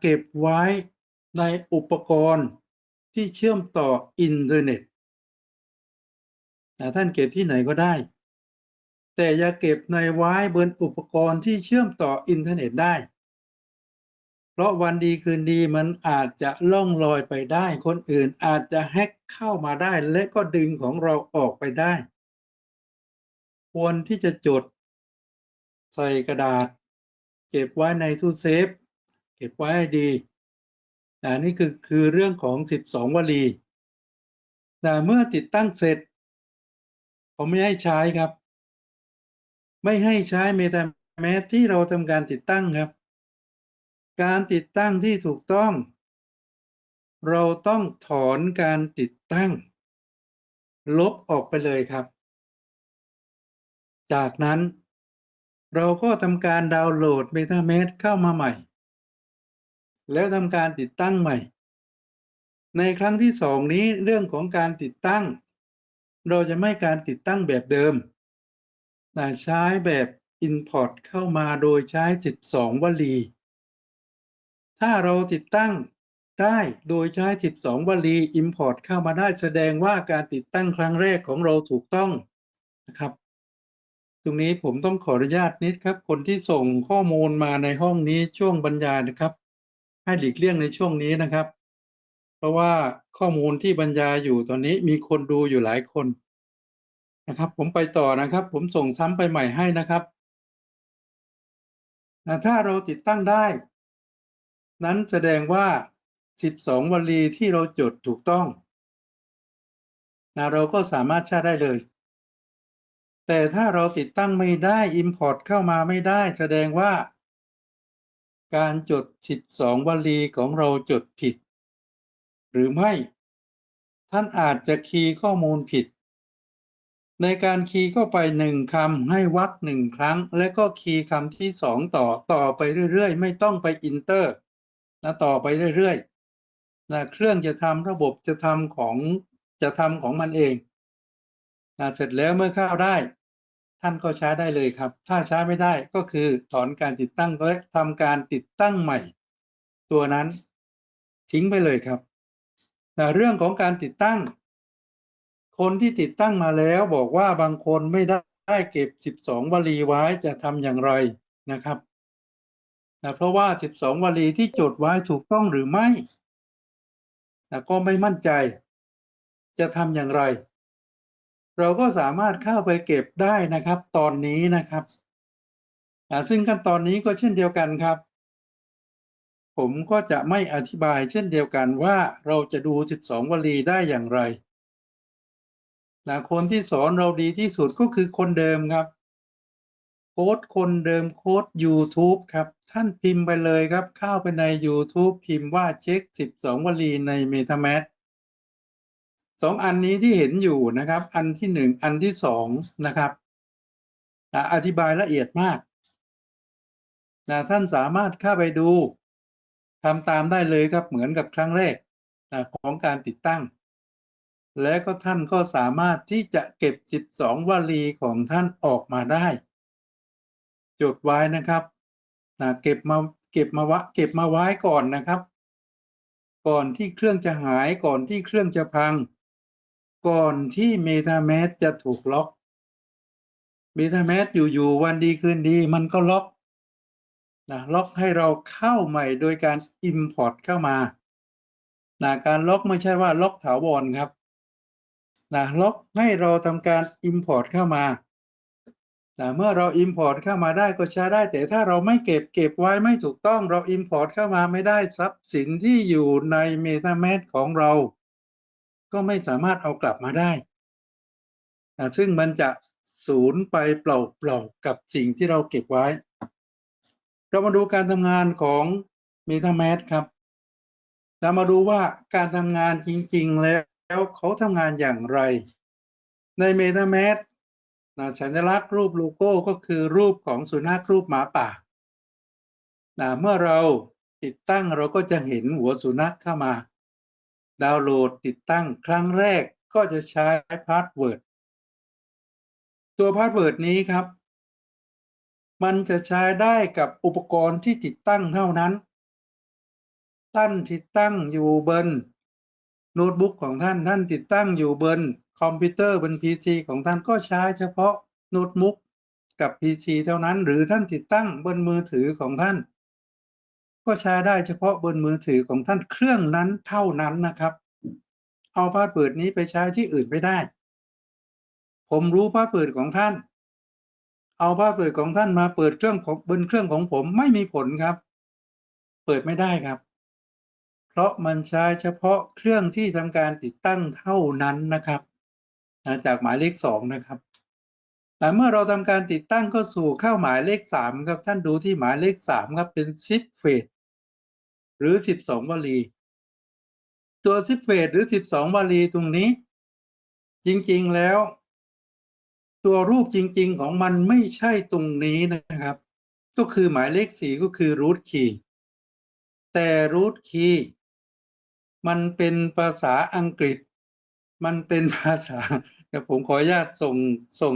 เก็บไว้ในอุปกรณ์ที่เชื่อมต่ออินเทอร์เน็ตท่านเก็บที่ไหนก็ได้ แต่อย่าเก็บในไว้บนอุปกรณ์ที่เชื่อมต่ออินเทอร์เน็ตได้ เพราะวันดีคืนดีมันอาจจะล่องลอยไปได้ คนอื่นอาจจะแฮ็กเข้ามาได้ และก็ดึงของเราออกไปได้ ควรที่จะจด ใส่กระดาษ เก็บไว้ในตู้เซฟ เก็บไว้ให้ดีอันนี้คือคือเรื่องของ 12 วลี แต่เมื่อติดตั้งเสร็จ ผมไม่ให้ใช้ครับ ไม่ให้ใช้เมตาแมสที่เราทำการติดตั้งครับ การติดตั้งที่ถูกต้อง เราต้องถอนการติดตั้ง ลบออกไปเลยครับ จากนั้น เราก็ทำการดาวน์โหลด MetaMask เข้ามาใหม่ แล้วทำการติดตั้งใหม่ ในครั้งที่สองนี้เรื่องของการติดตั้ง เราจะไม่การติดตั้งแบบเดิมแต่ใช้แบบ Import เข้ามาโดยใช้ 12 วลี ถ้าเราติดตั้งได้โดยใช้ 12 วลี Import เข้ามาได้แสดงว่าการติดตั้งครั้งแรกของเราถูกต้องนะครับ ตรงนี้ผมต้องขออนุญาตนิดครับ คนที่ส่งข้อมูลมาในห้องนี้ช่วงบรรยายนะครับ ให้หลีกเลี่ยงในช่วงนี้นะครับ เพราะว่าข้อมูลที่บรรยายอยู่ตอนนี้มีคนดูอยู่หลายคนนะครับ ผมไปต่อนะครับ ผมส่งซ้ำไปใหม่ให้นะครับถ้าเราติดตั้งได้ นั้นแสดงว่า 12 วลีที่เราจดถูกต้องนะเราก็สามารถใช้ได้เลย แต่ถ้าเราติดตั้งไม่ได้ Import เข้ามาไม่ได้ แสดงว่า การจด 12 วลีของเราจดผิด หรือไม่ ท่านอาจจะคีย์ข้อมูลผิด ในการคีย์เข้าไปหนึ่งคำให้วรรคหนึ่งครั้ง และก็คีย์คำที่สองต่อต่อไปเรื่อยๆ ไม่ต้องไปอินเตอร์นะต่อไปเรื่อยๆนะเครื่องจะทำระบบจะทำของจะทำของมันเองนะเสร็จแล้วเมื่อเข้าได้ ท่านก็ใช้ได้เลยครับ ถ้าใช้ไม่ได้ก็คือถอนการติดตั้งและทำการติดตั้งใหม่ ตัวนั้นทิ้งไปเลยครับแต่เรื่องของการติดตั้ง คนที่ติดตั้งมาแล้วบอกว่าบางคนไม่ได้เก็บ 12 วลีไว้จะทำอย่างไรนะครับนะเพราะว่า 12 วลีที่จดไว้ถูกต้องหรือไม่นะก็ไม่มั่นใจ จะทำอย่างไร เราก็สามารถเข้าไปเก็บได้นะครับ ตอนนี้นะครับซึ่งขั้นตอนนี้ก็เช่นเดียวกันครับ ผมก็จะไม่อธิบายเช่นเดียวกันว่าเราจะดู 12 วลีได้อย่างไรนะคนที่สอนเราดีที่สุดก็คือคนเดิมครับ โค้ดคนเดิมโค้ด YouTube ครับ ท่านพิมพ์ไปเลยครับ เข้าไปใน YouTube พิมพ์ว่าเช็ค 12 วลีใน MetaMask สองอันนี้ที่เห็นอยู่นะครับ อันที่หนึ่งอันที่สองนะครับอธิบายละเอียดมากนะท่านสามารถเข้าไปดูทำตามได้เลยครับเหมือนกับครั้งแรกนะของการติดตั้ง และก็ท่านก็สามารถที่จะเก็บ 12 วลีของท่านออกมาได้ จดไว้นะครับนะเก็บมาเก็บมาวะเก็บมาไว้ก่อนนะครับ ก่อนที่เครื่องจะหายก่อนที่เครื่องจะพัง ก่อนที่ MetaMask จะถูกล็อก MetaMask อยู่ๆวันดีคืนดีมันก็ล็อกนะล็อกให้เราเข้าใหม่โดยการ Import เข้ามานะการล็อกไม่ใช่ว่าล็อกถาวรครับนะล็อกให้เราทำการ Import เข้ามานะเมื่อเรา Import เข้ามาได้ก็ใช้ได้ แต่ถ้าเราไม่เก็บเก็บไว้ไม่ถูกต้องเรา Import เข้ามาไม่ได้ทรัพย์สินที่อยู่ใน MetaMask ของเรา ก็ไม่สามารถเอากลับมาได้นะซึ่งมันจะสูญไปเปล่าๆกับสิ่งที่เราเก็บไว้ เรามาดูการทำงานของ MetaMask ครับ เรามาดูว่าการทำงานจริง ๆ แล้วเขาทำงานอย่างไร ใน MetaMask นะสัญลักษณ์รูปโลโก้ก็คือรูปของสุนัขรูปหมาป่านะเมื่อเราติดตั้งเราก็จะเห็นหัวสุนัขเข้ามา ดาวน์โหลดติดตั้งครั้งแรกก็จะใช้พาสเวิร์ดตัวพาสเวิร์ดนี้ครับ มันจะใช้ได้กับอุปกรณ์ที่ติดตั้งเท่านั้น ท่านติดตั้งอยู่บนโน้ตบุ๊กของท่านท่านติดตั้งอยู่บนคอมพิวเตอร์บน PC ของท่านก็ใช้เฉพาะโน้ตบุ๊กกับ PC เท่านั้น หรือท่านติดตั้งบนมือถือของท่าน ก็ใช้ได้เฉพาะบนมือถือของท่านเครื่องนั้นเท่านั้นนะครับ เอาพาสเวิร์ดนี้ไปใช้ที่อื่นไม่ได้ ผมรู้พาสเวิร์ดของท่าน เอาพาสเวิร์ดของท่านมาเปิดเครื่องของบนเครื่องของผมไม่มีผลครับ เปิดไม่ได้ครับ เพราะมันใช้เฉพาะเครื่องที่ทำการติดตั้งเท่านั้นนะครับจากหมายเลขสองนะครับแต่เมื่อเราทำการติดตั้งก็สู่เข้าหมายเลขสามครับ ท่านดูที่หมายเลขสามครับเป็นซิปเฟส หรือสิบสองวลี ตัวซิปเฟสหรือสิบสองวลีตรงนี้ จริงๆแล้ว ตัวรูปจริง ๆ ของมันไม่ใช่ตรงนี้นะครับ ก็คือหมายเลขสีก็คือรูทคีย์แต่รูทคีย์มันเป็นภาษาอังกฤษ มันเป็นภาษาเดี๋ยวผมขออนุญาตส่งส่ง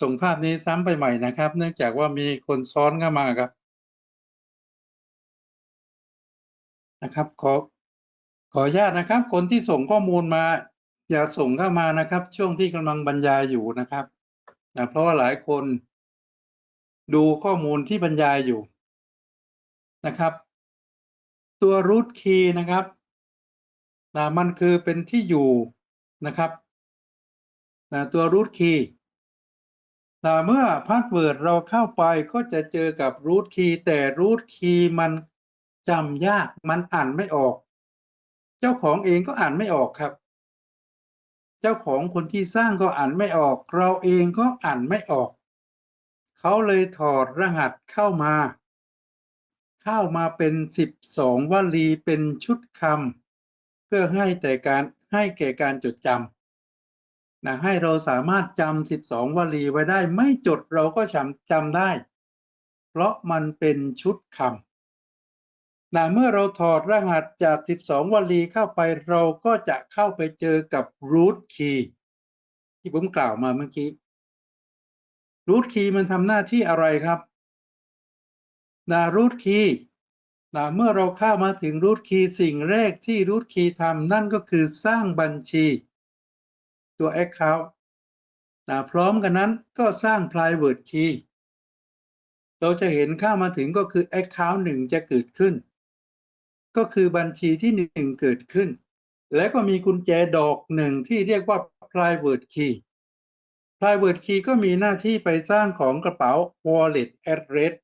ส่งภาพนี้ซ้ำไปใหม่นะครับ เนื่องจากว่ามีคนซ้อนเข้ามาครับ นะครับ ขอ ขออนุญาตนะครับ คนที่ส่งข้อมูลมา อย่าส่งเข้ามานะครับ ช่วงที่กำลังบรรยายอยู่นะครับนะเพราะว่าหลายคน ดูข้อมูลที่บรรยายอยู่นะครับ ตัว root key นะครับนะมันคือเป็นที่อยู่นะครับนะตัว root key นะเมื่อพาสเวิร์ดเราเข้าไปก็จะเจอกับ root key แต่ root key มัน จำยากมันอ่านไม่ออก เจ้าของเองก็อ่านไม่ออกครับ เจ้าของคนที่สร้างก็อ่านไม่ออก เราเองก็อ่านไม่ออก เขาเลยถอดรหัสเข้ามา เข้ามาเป็น 12 วลีเป็นชุดคำเพื่อให้แต่การให้แก่การจดจำนะให้เราสามารถจำ12 วลีไว้ได้ ไม่จดเราก็จำจำได้ เพราะมันเป็นชุดคำ นะเมื่อเราถอดรหัสจาก 12 วลีเข้าไปเราก็จะเข้าไปเจอกับ root key ที่ผมกล่าวมาเมื่อกี้ root key มันทำหน้าที่อะไรครับนะ root key นะเมื่อเราเข้ามาถึง root key สิ่งแรกที่ root key ทำนั่นก็คือสร้างบัญชี ตัว account นะพร้อมกันนั้นก็สร้าง private key เราจะเห็นเข้ามาถึงก็คือ account หนึ่งจะเกิดขึ้น ก็คือบัญชีที่หนึ่งเกิดขึ้น และก็มีกุญแจดอกหนึ่งที่เรียกว่า private key private key ก็มีหน้าที่ไปสร้างของกระเป๋า wallet address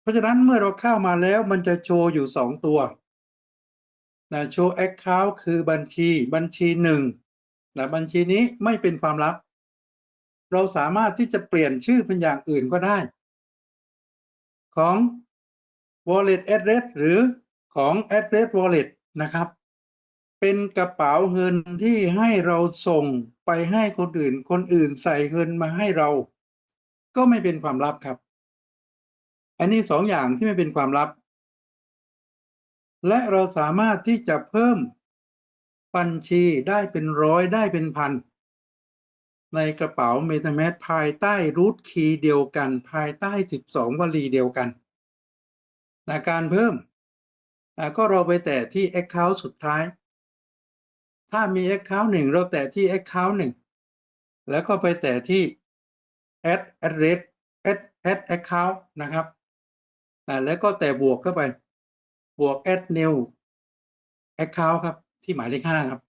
เพราะฉะนั้นเมื่อเราเข้ามาแล้วมันจะโชว์อยู่สองตัวนะโชว์ account คือบัญชีบัญชีหนึ่งนะบัญชีนี้ไม่เป็นความลับ เราสามารถที่จะเปลี่ยนชื่อเป็นอย่างอื่นก็ได้ ของ wallet address หรือ ของ address wallet นะครับ เป็นกระเป๋าเงินที่ให้เราส่งไปให้คนอื่น คนอื่นใส่เงินมาให้เรา ก็ไม่เป็นความลับครับ อันนี้สองอย่างที่ไม่เป็นความลับ และเราสามารถที่จะเพิ่มบัญชีได้เป็นร้อยได้เป็นพันในกระเป๋า MetaMask ภายใต้รูทคีย์เดียวกัน ภายใต้ 12 วลีเดียวกันนะการเพิ่ม ก็เราไปแตะที่ Account สุดท้าย ถ้ามี Account หนึ่งเราแตะที่ Account หนึ่งแล้วก็ไปแตะที่ add address add add account นะครับแล้วก็แตะบวกเข้าไป บวก add new account ครับ ที่หมายเลขห้าครับ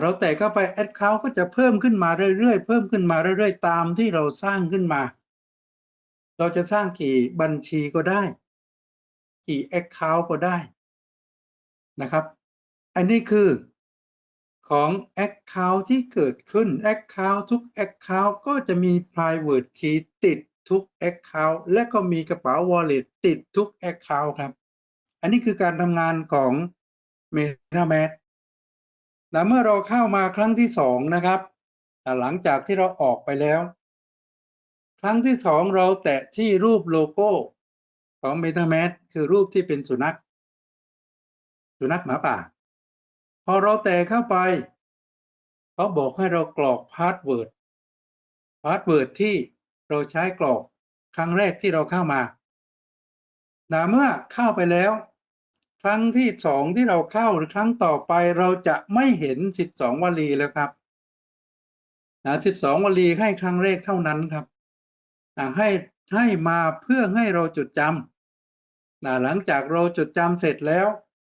เราแตะเข้าไป account ก็จะเพิ่มขึ้นมาเรื่อยๆ เพิ่มขึ้นมาเรื่อยๆ ตามที่เราสร้างขึ้นมา เราจะสร้างกี่บัญชีก็ได้ กี่ account ก็ได้นะครับ อันนี้คือของ Account ที่เกิดขึ้น Account ทุก Account ก็จะมี private key ติดทุก Account และก็มีกระเป๋า Wallet ติดทุก Account ครับ อันนี้คือการทำงานของ MetaMask นะเมื่อเราเข้ามาครั้งที่สองนะครับ หลังจากที่เราออกไปแล้ว ครั้งที่สองเราแตะที่รูปโลโก้ ของ MetaMask คือรูปที่เป็นสุนัข สุนัขหมาป่า พอเราแตะเข้าไป เขาบอกให้เรากรอกพาสเวิร์ดพาสเวิร์ดที่เราใช้กรอกครั้งแรกที่เราเข้ามานะเมื่อเข้าไปแล้ว ครั้งที่สองที่เราเข้าหรือครั้งต่อไปเราจะไม่เห็น12วลีแล้วครับนะ12วลีให้ครั้งแรกเท่านั้นครับนะให้ให้มาเพื่อให้เราจดจำ นะหลังจากเราจดจำเสร็จแล้ว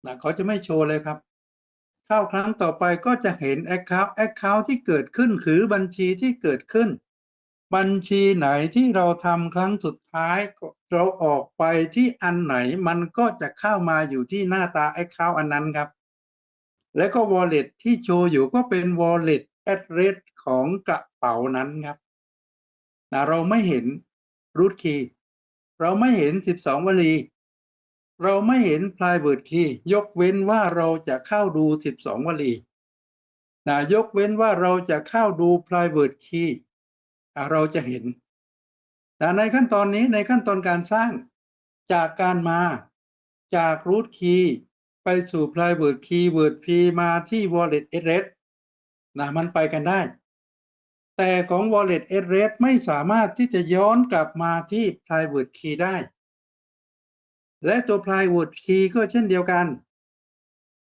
นะเขาจะไม่โชว์เลยครับ เข้าครั้งต่อไปก็จะเห็น Account Account ที่เกิดขึ้นคือบัญชีที่เกิดขึ้น บัญชีไหนที่เราทำครั้งสุดท้ายเราออกไปที่อันไหนมันก็จะเข้ามาอยู่ที่หน้าตา Account อันนั้นครับ แล้วก็ Wallet ที่โชว์อยู่ก็เป็น Wallet address ของกระเป๋านั้นครับนะเราไม่เห็น root key เราไม่เห็น 12 วลี เราไม่เห็น private key ยกเว้นว่าเราจะเข้าดู 12 วลีนะยกเว้นว่าเราจะเข้าดู private key เราจะเห็นแต่ในขั้นตอนนี้ในขั้นตอนการสร้างจากการมาจาก root key ไปสู่ private key word p มาที่ wallet address นะมันไปกันได้ แต่ของ wallet address ไม่สามารถที่จะย้อนกลับมาที่ private key ได้ และตัว private key ก็เช่นเดียวกัน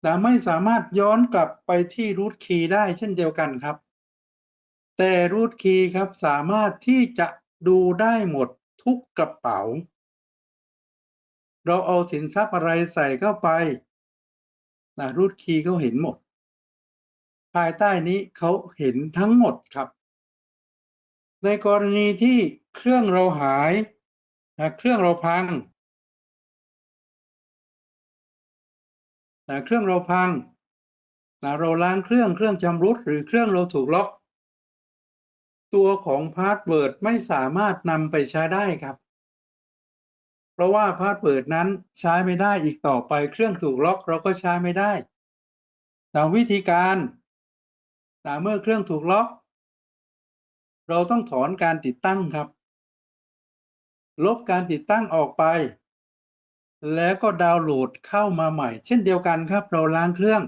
แต่ไม่สามารถย้อนกลับไปที่ root key ได้เช่นเดียวกันครับ แต่ root key ครับสามารถที่จะดูได้หมดทุกกระเป๋า เราเอาสินทรัพย์อะไรใส่เข้าไปนะ root key เขาเห็นหมด ภายใต้นี้เขาเห็นทั้งหมดครับ ในกรณีที่เครื่องเราหายนะเครื่องเราพัง นะเครื่องเราพังนะเราล้างเครื่องเครื่องชำรุดหรือเครื่องเราถูกล็อก ตัวของพาสเวิร์ดไม่สามารถนำไปใช้ได้ครับ เพราะว่าพาสเวิร์ดนั้นใช้ไม่ได้อีกต่อไปเครื่องถูกล็อกเราก็ใช้ไม่ได้ตามวิธีการแต่เมื่อเครื่องถูกล็อก เราต้องถอนการติดตั้งครับ ลบการติดตั้งออกไป แล้วก็ดาวน์โหลดเข้ามาใหม่ เช่นเดียวกันครับ เราล้างเครื่อง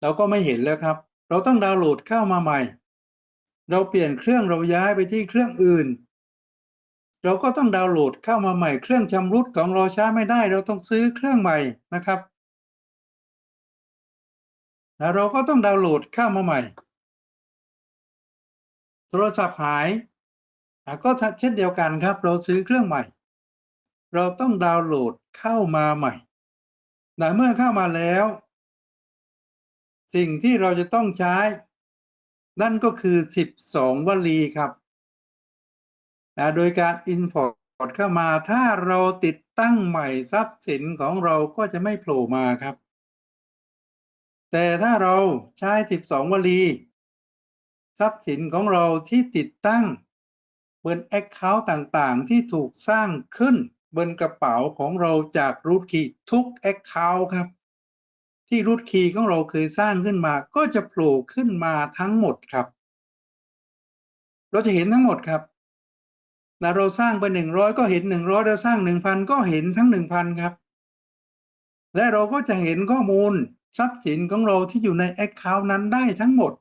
เราก็ไม่เห็นแล้วครับ เราต้องดาวน์โหลดเข้ามาใหม่ เราเปลี่ยนเครื่องเราย้ายไปที่เครื่องอื่น เราก็ต้องดาวน์โหลดเข้ามาใหม่ เครื่องชำรุดของเราใช้ไม่ได้ เราต้องซื้อเครื่องใหม่นะครับแล้วเราก็ต้องดาวน์โหลดเข้ามาใหม่ โทรศัพท์หายก็เช่นเดียวกันครับ เราซื้อเครื่องใหม่ เราต้องดาวน์โหลด เข้ามาใหม่แต่เมื่อเข้ามาแล้ว สิ่งที่เราจะต้องใช้ นั่นก็คือ12วลีครับนะโดยการ Import เข้ามาถ้าเราติดตั้งใหม่ทรัพย์สินของเราก็จะไม่โผล่มาครับ แต่ถ้าเราใช้ 12 วลี ทรัพย์สินของเราที่ติดตั้งบน Account ต่างๆ ที่ถูกสร้างขึ้น บนกระเป๋าของเราจาก Root Key ทุก Account ครับ ที่ Root Key ของเราเคยสร้างขึ้นมาก็จะโผล่ขึ้นมาทั้งหมดครับ เราจะเห็นทั้งหมดครับนะเราสร้างไปหนึ่งร้อยก็เห็นหนึ่งร้อยเราสร้างหนึ่งพันก็เห็นทั้งหนึ่งพันครับ และเราก็จะเห็นข้อมูลทรัพย์สินของเราที่อยู่ใน Account นั้นได้ทั้งหมด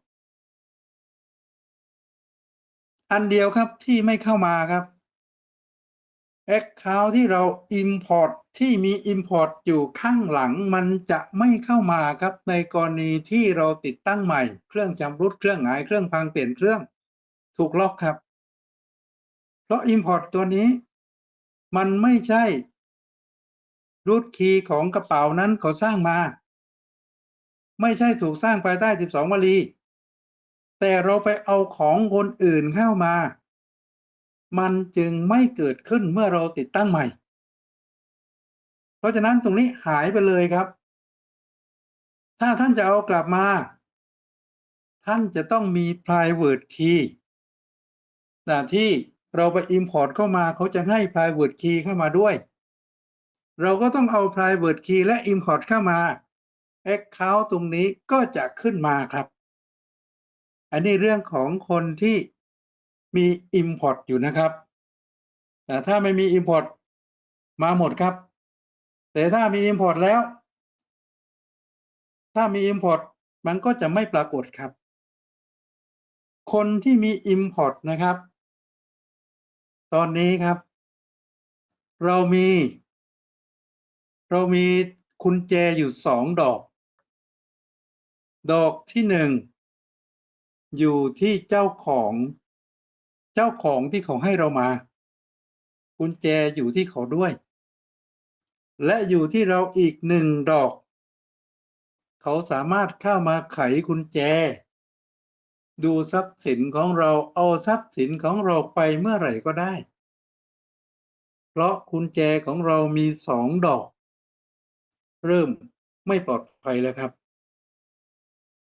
อันเดียวครับที่ไม่เข้ามาครับ Account ที่เรา Import ที่มี Import อยู่ข้างหลังมันจะไม่เข้ามาครับในกรณีที่เราติดตั้งใหม่ เครื่องจำรุดเครื่องหายเครื่องพังเปลี่ยนเครื่อง ถูกล็อกครับ เพราะ Import ตัวนี้ มันไม่ใช่รูทคีย์ของกระเป๋านั้นเขาสร้างมา ไม่ใช่ถูกสร้างภายใต้ 12 วลี แต่เราไปเอาของคนอื่นเข้ามา มันจึงไม่เกิดขึ้นเมื่อเราติดตั้งใหม่ เพราะฉะนั้นตรงนี้หายไปเลยครับ ถ้าท่านจะเอากลับมา ท่านจะต้องมี private key แต่ที่เราไป import เข้ามาเขาจะให้ private key เข้ามาด้วย เราก็ต้องเอา private key และ import เข้ามา account ตรงนี้ก็จะขึ้นมาครับ อันนี้เรื่องของคนที่ มี Import อยู่นะครับ แต่ถ้าไม่มี Import มาหมดครับ แต่ถ้ามี Import แล้ว ถ้ามี Import มันก็จะไม่ปรากฏครับ คนที่มี Import นะครับ ตอนนี้ครับ เรามี เรามีกุญแจอยู่สองดอก ดอกที่หนึ่งอยู่ที่เจ้าของ เจ้าของที่เขาให้เรามากุญแจอยู่ที่เขาด้วย และอยู่ที่เราอีกหนึ่งดอก เขาสามารถเข้ามาไขกุญแจ ดูทรัพย์สินของเราเอาทรัพย์สินของเราไปเมื่อไหร่ก็ได้ เพราะกุญแจของเรามีสองดอก เริ่มไม่ปลอดภัยแล้วครับ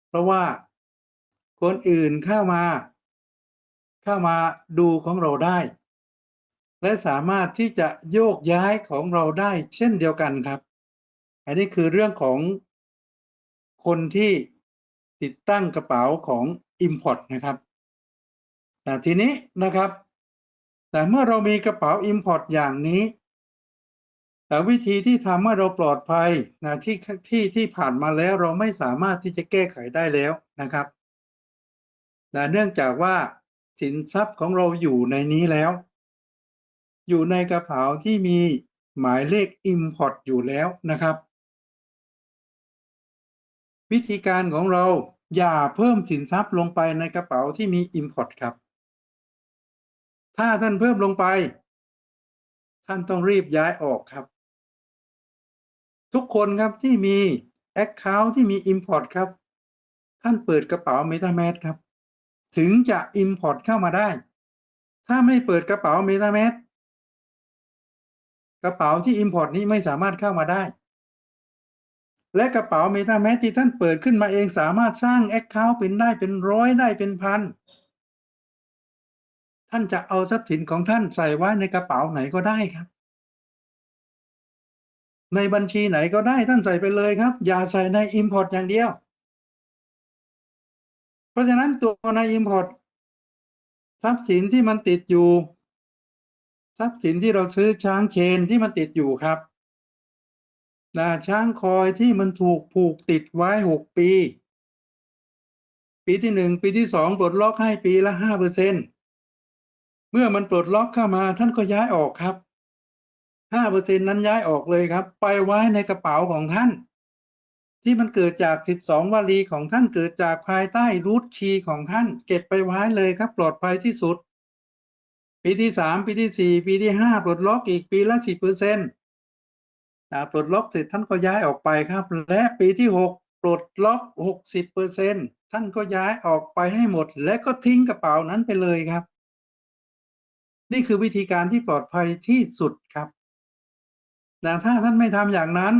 เพราะว่าคนอื่นเข้ามา เข้ามาดูของเราได้ และสามารถที่จะโยกย้ายของเราได้เช่นเดียวกันครับ อันนี้คือเรื่องของคนที่ติดตั้งกระเป๋าของ Import นะครับ แต่ทีนี้นะครับ แต่เมื่อเรามีกระเป๋า Import อย่างนี้ แต่วิธีที่ทำให้เราปลอดภัยนะที่ที่ที่ผ่านมาแล้วเราไม่สามารถที่จะแก้ไขได้แล้วนะครับนะเนื่องจากว่า สินทรัพย์ของเราอยู่ในนี้แล้ว อยู่ในกระเป๋าที่มีหมายเลข Import อยู่แล้วนะครับ วิธีการของเราอย่าเพิ่มสินทรัพย์ลงไปในกระเป๋าที่มี Import ครับ ถ้าท่านเพิ่มลงไป ท่านต้องรีบย้ายออกครับ ทุกคนครับที่มี Account ที่มี Import ครับ ท่านเปิดกระเป๋า MetaMask ครับ ถึงจะ Import เข้ามาได้ ถ้าไม่เปิดกระเป๋า MetaMask กระเป๋าที่ Import นี้ไม่สามารถเข้ามาได้ และกระเป๋า MetaMask ที่ท่านเปิดขึ้นมาเองสามารถสร้าง Account เป็นได้เป็นร้อยได้เป็นพัน ท่านจะเอาทรัพย์สินของท่านใส่ไว้ในกระเป๋าไหนก็ได้ครับ ในบัญชีไหนก็ได้ท่านใส่ไปเลยครับ อย่าใส่ใน Import อย่างเดียว เพราะฉะนั้นตัวใน Import ทรัพย์สินที่มันติดอยู่ ทรัพย์สินที่เราซื้อช้างเชนที่มันติดอยู่ครับนะช้างคอยที่มันถูกผูกติดไว้หกปี ปีที่หนึ่งปีที่สองปลดล็อกให้ปีละห้าเปอร์เซ็นเมื่อมันปลดล็อกเข้ามาท่านก็ย้ายออกครับห้าเปอร์เซ็นนั้นย้ายออกเลยครับ ไปไว้ในกระเป๋าของท่าน ที่มันเกิดจากสิบสองวลีของท่านเกิดจากภายใต้รูทคีของท่าน เก็บไปไว้เลยครับ ปลอดภัยที่สุด ปีที่สามปีที่สี่ปีที่ห้าปลดล็อกอีกปีละสิบเปอร์เซ็นต์ปลดล็อกเสร็จท่านก็ย้ายออกไปครับ และปีที่หกปลดล็อกหกสิบเปอร์เซ็นท่านก็ย้ายออกไปให้หมด และก็ทิ้งกระเป๋านั้นไปเลยครับ นี่คือวิธีการที่ปลอดภัยที่สุดครับแต่ถ้าท่านไม่ทำอย่างนั้น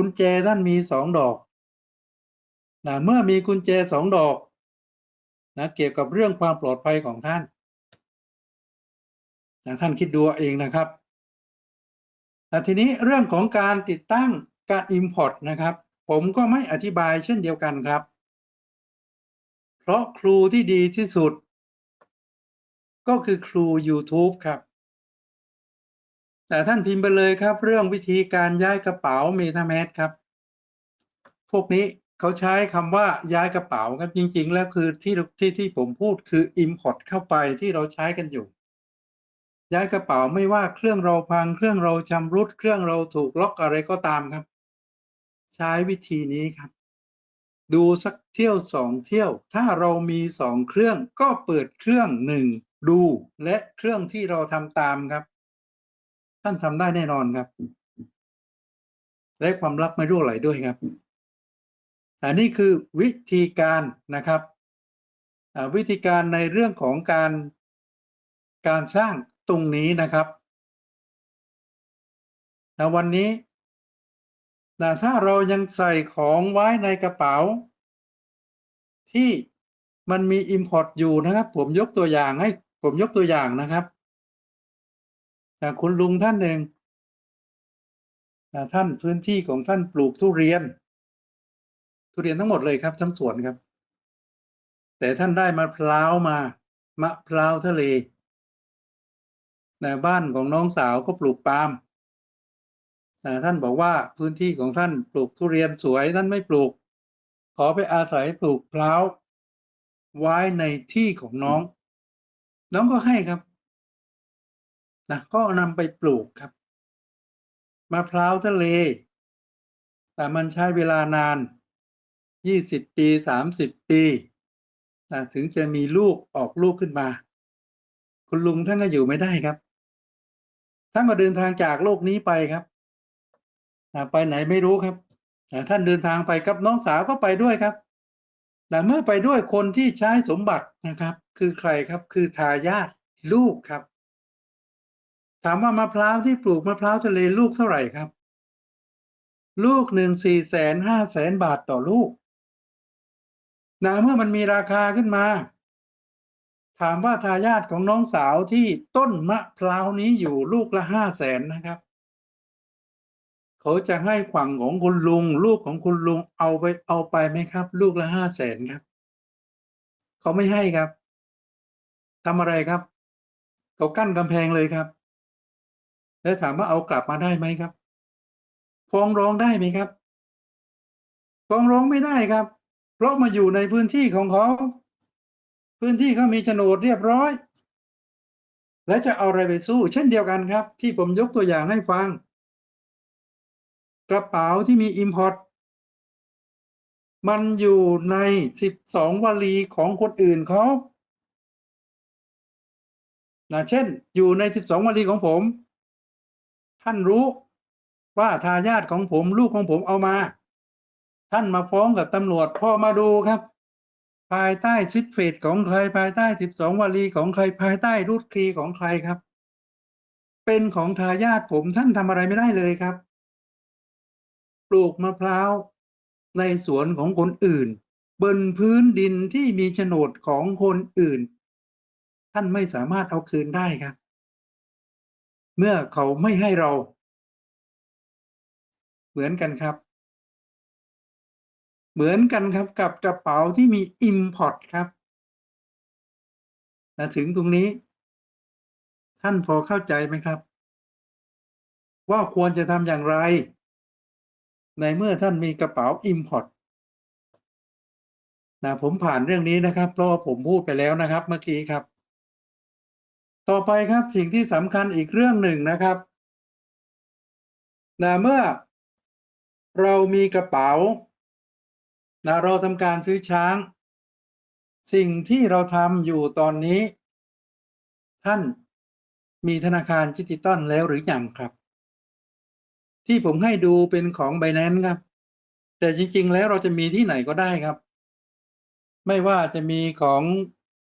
กุญแจท่านมีสองดอกนะเมื่อมีกุญแจสองดอกนะเกี่ยวกับเรื่องความปลอดภัยของท่านนะท่านคิดดูเองนะครับแต่ทีนี้เรื่องของการติดตั้งการ Import นะครับ ผมก็ไม่อธิบายเช่นเดียวกันครับ เพราะครูที่ดีที่สุด ก็คือครู YouTube ครับ แต่ท่านพิมพ์ไปเลยครับ เรื่องวิธีการย้ายกระเป๋า MetaMask ครับ พวกนี้เขาใช้คำว่าย้ายกระเป๋าครับจริง ๆ แล้วคือที่ที่ที่ผมพูดคือ Import เข้าไปที่เราใช้กันอยู่ ย้ายกระเป๋าไม่ว่าเครื่องเราพังเครื่องเราชำรุดเครื่องเราถูกล็อกอะไรก็ตามครับ ใช้วิธีนี้ครับ ดูสักเที่ยวสองเที่ยว ถ้าเรามีสองเครื่องก็เปิดเครื่องหนึ่งดูและเครื่องที่เราทำตามครับานทำได้แน่นอนครับ และความลับไม่รั่วไหลด้วยครับอันนี้คือวิธีการนะครับวิธีการในเรื่องของการการสร้างตรงนี้นะครับแต่วันนี้แต่ถ้าเรายังใส่ของไว้ในกระเป๋า ที่มันมี Import อยู่นะครับ ผมยกตัวอย่างให้ผมยกตัวอย่างนะครับ แต่คุณลุงท่านหนึ่งท่านพื้นที่ของท่านปลูกทุเรียน ทุเรียนทั้งหมดเลยครับ ทั้งสวนครับ แต่ท่านได้มะพร้าวมามะพร้าวทะเลแต่บ้านของน้องสาวก็ปลูกปาล์มแต่ท่านบอกว่าพื้นที่ของท่านปลูกทุเรียนสวยท่านไม่ปลูก ขอไปอาศัยปลูกพร้าวไว้ในที่ของน้อง น้องก็ให้ครับ นะก็นำไปปลูกครับมะพร้าวทะเล แต่มันใช้เวลานาน 20 ปี 30 ปีนะถึงจะมีลูกออกลูกขึ้นมา คุณลุงท่านก็อยู่ไม่ได้ครับท่านก็เดินทางจากโลกนี้ไปครับนะไปไหนไม่รู้ครับนะท่านเดินทางไปกับน้องสาวก็ไปด้วยครับแต่เมื่อไปด้วยคนที่ใช้สมบัตินะครับ คือใครครับคือทายาทลูกครับ ถามว่ามะพร้าวที่ปลูกมะพร้าวทะเลลูกเท่าไหร่ครับ ลูกหนึ่งสี่แสนห้าแสนบาทต่อลูกนะเมื่อมันมีราคาขึ้นมา ถามว่าทายาทของน้องสาวที่ต้นมะพร้าวนี้อยู่ลูกละห้าแสนนะครับ เขาจะให้ขวังของคุณลุง ลูกของคุณลุงเอาไปเอาไปไหมครับ ลูกละห้าแสนครับ เขาไม่ให้ครับทำอะไรครับ เขากั้นกำแพงเลยครับ แล้วถามว่าเอากลับมาได้ไหมครับ ฟ้องร้องได้ไหมครับ ฟ้องร้องไม่ได้ครับ เพราะมาอยู่ในพื้นที่ของเขา พื้นที่เขามีโฉนดเรียบร้อย และจะเอาอะไรไปสู้ เช่นเดียวกันครับ ที่ผมยกตัวอย่างให้ฟัง กระเป๋าที่มี Import มันอยู่ใน 12 วลีของคนอื่นเขานะเช่น อยู่ใน 12 วลีของผม ท่านรู้ว่าทายาทของผมลูกของผมเอามา ท่านมาฟ้องกับตำรวจพ่อมาดูครับ ภายใต้ซิปเฟตของใครภายใต้12วลีของใครภายใต้รูดคีของใครครับ เป็นของทายาทผมท่านทำอะไรไม่ได้เลยครับ ปลูกมะพร้าวในสวนของคนอื่น บนพื้นดินที่มีโฉนดของคนอื่น ท่านไม่สามารถเอาคืนได้ครับ เมื่อเขาไม่ให้เรา เหมือนกันครับ เหมือนกันครับกับกระเป๋าที่มี Import ครับนะถึงตรงนี้ ท่านพอเข้าใจไหมครับ ว่าควรจะทำอย่างไร ในเมื่อท่านมีกระเป๋า Import นะผมผ่านเรื่องนี้นะครับ เพราะว่าผมพูดไปแล้วนะครับ เมื่อกี้ครับ ต่อไปครับสิ่งที่สำคัญอีกเรื่องหนึ่งนะครับนะเมื่อเรามีกระเป๋านะเราทำการซื้อช้าง สิ่งที่เราทำอยู่ตอนนี้ ท่านมีธนาคารดิจิตอลแล้วหรืออยังครับ ที่ผมให้ดูเป็นของ b บ n a n c e ครับ แต่จริง ๆ แล้วเราจะมีที่ไหนก็ได้ครับ ไม่ว่าจะมีของ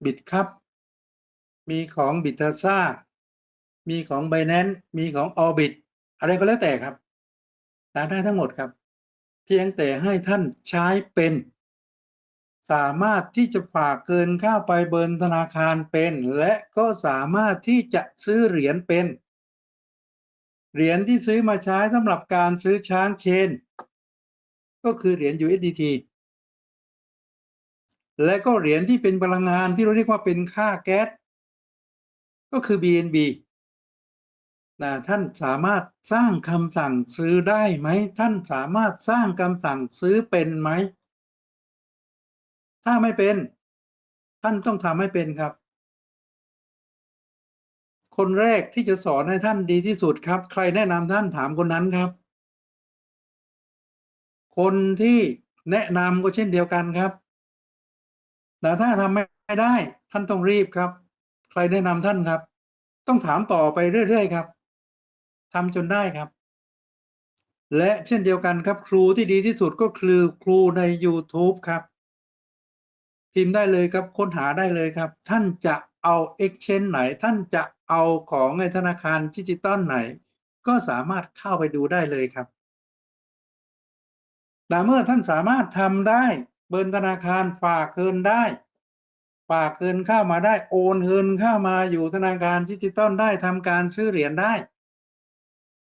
บิตครับ มีของบิตาซ่ามีของ b บ n a n c e มีของ Orbit อะไรก็แล้วแต่ครับได้ทั้งหมดครับ เพียงแต่ให้ท่านใช้เป็น สามารถที่จะฝากเกินเข้าไปเบินธนาคารเป็น และก็สามารถที่จะซื้อเหรียญเป็น เหรียญที่ซื้อมาใช้สำหรับการซื้อช้างเชน ก็คือเหรียญ USDT และก็เหรียญที่เป็นพลังงานที่เราเรียกว่าเป็นค่าแก๊ส ก็คือ BNB นะท่านสามารถสร้างคำสั่งซื้อได้ไหม ท่านสามารถสร้างคำสั่งซื้อเป็นไหม ถ้าไม่เป็น ท่านต้องทำให้เป็นครับ คนแรกที่จะสอนให้ท่านดีที่สุดครับ ใครแนะนำท่านถามคนนั้นครับ คนที่แนะนำก็เช่นเดียวกันครับ แต่ถ้าทำไม่ได้ ท่านต้องรีบครับ ใครแนะนำท่านครับ ต้องถามต่อไปเรื่อยๆครับทำจนได้ครับ และเช่นเดียวกันครับ ครูที่ดีที่สุดก็คือครูใน YouTube ครับ พิมพ์ได้เลยครับค้นหาได้เลยครับ ท่านจะเอา Exchange ไหน ท่านจะเอาของในธนาคารดิจิตอลไหน ก็สามารถเข้าไปดูได้เลยครับแต่เมื่อท่านสามารถทำได้ เบินธนาคารฝากเกินได้ ฝากเงินเข้ามาได้โอนเงินเข้ามาอยู่ธนาคารดิจิตอลได้ทำการซื้อเหรียญได้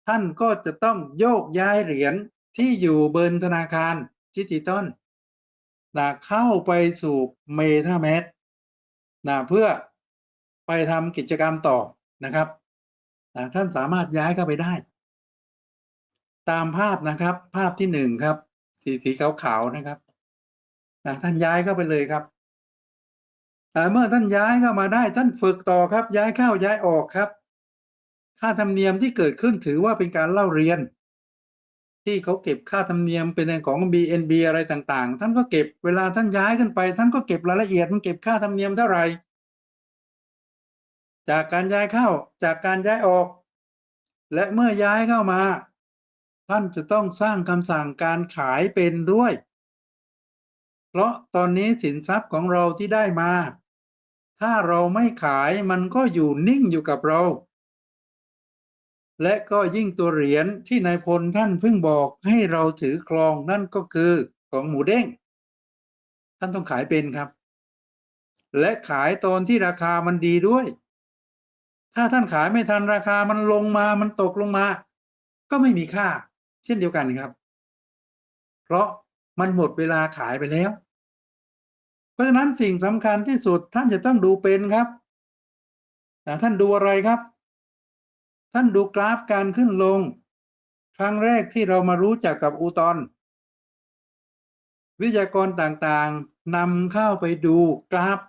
ท่านก็จะต้องโยกย้ายเหรียญที่อยู่เบนธนาคารดิจิตอลนะเข้าไปสู่เมทาแมสนะเพื่อไปทำกิจกรรมต่อนะครับนะท่านสามารถย้ายเข้าไปได้ ตามภาพนะครับ ภาพที่หนึ่งครับ สีสีขาวๆนะครับนะท่านย้ายเข้าไปเลยครับ แต่เมื่อท่านย้ายเข้ามาได้ท่านฝึกต่อครับ ย้ายเข้าย้ายออกครับ ค่าธรรมเนียมที่เกิดขึ้นถือว่าเป็นการเล่าเรียน ที่เขาเก็บค่าธรรมเนียมเป็นของ BNB อะไรต่างๆ ท่านก็เก็บเวลาท่านย้ายขึ้นไป ท่านก็เก็บรายละเอียดมันเก็บค่าธรรมเนียมเท่าไหร่จากการย้ายเข้าจากการย้ายออก และเมื่อย้ายเข้ามา ท่านจะต้องสร้างคำสั่งการขายเป็นด้วย เพราะตอนนี้สินทรัพย์ของเราที่ได้มา ถ้าเราไม่ขายมันก็อยู่นิ่งอยู่กับเรา และก็ยิ่งตัวเหรียญที่นายพลท่านเพิ่งบอกให้เราถือครองนั่นก็คือของหมูเด้ง ท่านต้องขายเป็นครับ และขายตอนที่ราคามันดีด้วย ถ้าท่านขายไม่ทันราคามันลงมามันตกลงมา ก็ไม่มีค่า เช่นเดียวกันครับ เพราะมันหมดเวลาขายไปแล้ว ราะฉะนั้นสิ่งสำคัญที่สุดท่านจะต้องดูเป็นครับแต่ท่านดูอะไรครับ ท่านดูกราฟการขึ้นลง ครั้งแรกที่เรามารู้จักกับอูตอน วิทยากรต่างๆนำเข้าไปดูกราฟ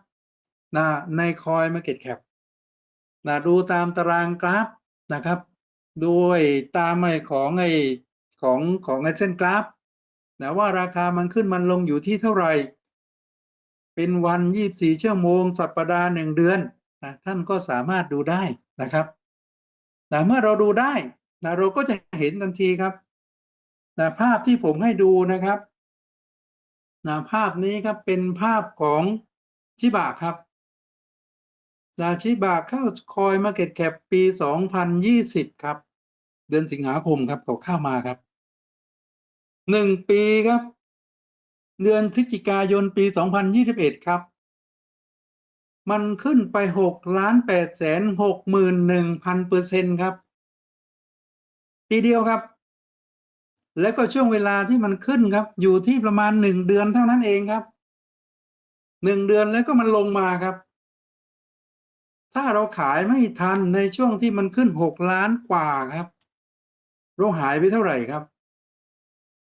นะในคอยมาเก็ตแคปนะดูตามตารางกราฟนะครับ ด้วยตามไอของไอของของไอเช่นกราฟนะว่าราคามันขึ้นมันลงอยู่ที่เท่าไหร่ เป็นวันยี่บสี่ชั่วโมง สัปดาห์หนึ่งเดือนนะท่านก็สามารถดูได้นะครับแต่เมื่อเราดูได้นะเราก็จะเห็นทันทีครับนะภาพที่ผมให้ดูนะครับนะภาพนี้ครับเป็นภาพของชิบะครับนะชิบะเข้าคอยมาเก็ตแคปปี 2020 ครับ เดือนสิงหาคมครับเขาเข้ามาครับหนึ่งปีครับ เดือนพฤศจิกายนปี 2021 ครับ มันขึ้นไป6ล้าน8แสน6หมื่น1พันเปอร์เซ็นต์ครับ ปีเดียวครับ แล้วก็ช่วงเวลาที่มันขึ้นครับ อยู่ที่ประมาณหนึ่งเดือนเท่านั้นเองครับหนึ่งเดือนแล้วก็มันลงมาครับ ถ้าเราขายไม่ทันในช่วงที่มันขึ้นหกล้านกว่าครับ เราหายไปเท่าไหร่ครับ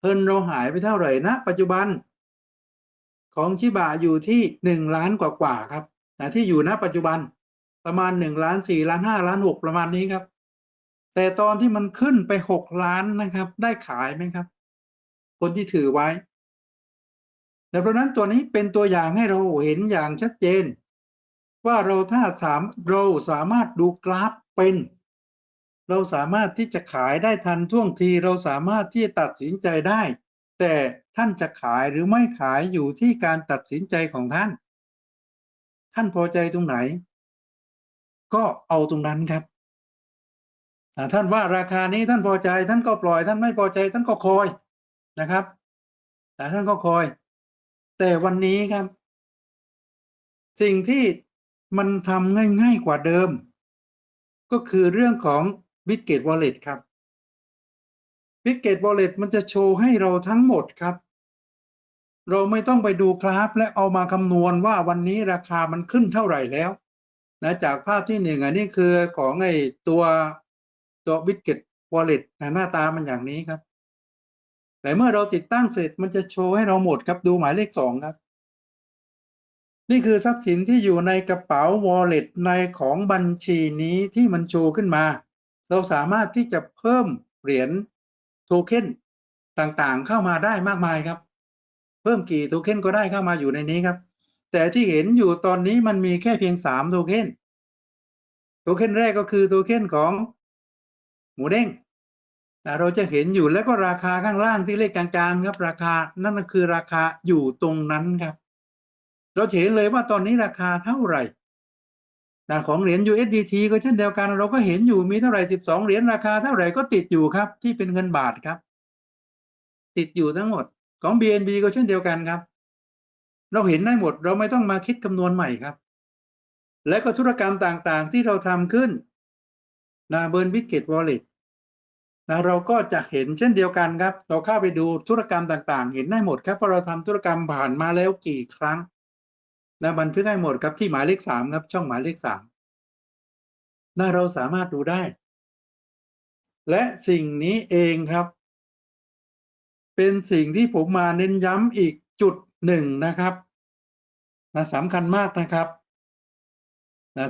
เพิ่นเราหายไปเท่าไหร่นะปัจจุบัน ของชิบะอยู่ที่หนึ่งล้านกว่ากว่าครับนะที่อยู่ณปัจจุบันประมาณหนึ่งล้านสี่ล้านห้าล้านหกประมาณนี้ครับ แต่ตอนที่มันขึ้นไปหกล้านนะครับ ได้ขายไหมครับ คนที่ถือไว้ แต่เพราะนั้นตัวนี้เป็นตัวอย่างให้เราเห็นอย่างชัดเจน ว่าเราถ้าสามเราสามารถดูกราฟเป็น เราสามารถที่จะขายได้ทันท่วงทีเราสามารถที่จะตัดสินใจได้ แต่ท่านจะขายหรือไม่ขายอยู่ที่การตัดสินใจของท่าน ท่านพอใจตรงไหน ก็เอาตรงนั้นครับท่านว่าราคานี้ท่านพอใจท่านก็ปล่อย ท่านไม่พอใจ ท่านก็คอยนะครับ แต่ท่านก็คอย แต่วันนี้ครับ สิ่งที่มันทำง่าย ๆ กว่าเดิม ก็คือเรื่องของ b i t g a t e Wallet ครับ b i t g a t e Wallet มันจะโชว์ให้เราทั้งหมดครับ เราไม่ต้องไปดูกราฟและเอามาคำนวณว่าวันนี้ราคามันขึ้นเท่าไหร่แล้วนะจากภาพที่หนึ่งอันนี้คือของไอ้ตัวตัว b i t g a t e Wallet นะหน้าตามันอย่างนี้ครับแต่เมื่อเราติดตั้งเสร็จมันจะโชว์ให้เราหมดครับดูหมายเลขสองครับ นี่คือทรัพย์สินที่อยู่ในกระเป๋า wallet ในของบัญชีนี้ที่มันโชว์ขึ้นมา เราสามารถที่จะเพิ่มเหรียญ โทเค็นต่างๆเข้ามาได้มากมายครับ เพิ่มกี่โทเค็นก็ได้เข้ามาอยู่ในนี้ครับ แต่ที่เห็นอยู่ตอนนี้มันมีแค่เพียงสามโทเค็นโทเค็นแรกก็คือโทเค็นของหมูเด้งเราจะเห็นอยู่แล้วก็ราคาข้างล่างที่เลขกลางๆครับ ราคานั่นก็คือราคาอยู่ตรงนั้นครับ เราเห็นเลยว่าตอนนี้ราคาเท่าไหร่ แต่ของเหรียญ USDT ก็เช่นเดียวกันเราก็เห็นอยู่มีเท่าไหร่ 12 เหรียญราคาเท่าไหร่ก็ติดอยู่ครับ ที่เป็นเงินบาทครับ ติดอยู่ทั้งหมดของ BNB ก็เช่นเดียวกันครับ เราเห็นได้หมดเราไม่ต้องมาคิดคำนวณใหม่ครับ และก็ธุรกรรมต่างๆ ที่เราทำขึ้นนาเบิร์นวิกเก็ตวอลเล็ตนะเราก็จะเห็นเช่นเดียวกันครับ เราเข้าไปดูธุรกรรมต่างๆ เห็นได้หมดครับเพราะเราทำธุรกรรมผ่านมาแล้วกี่ครั้ง นะบันทึกให้หมดครับที่หมายเลขสามครับ ช่องหมายเลขสามนะเราสามารถดูได้ และสิ่งนี้เองครับ เป็นสิ่งที่ผมมาเน้นย้ำอีกจุดหนึ่งนะครับนะสำคัญมากนะครับนะ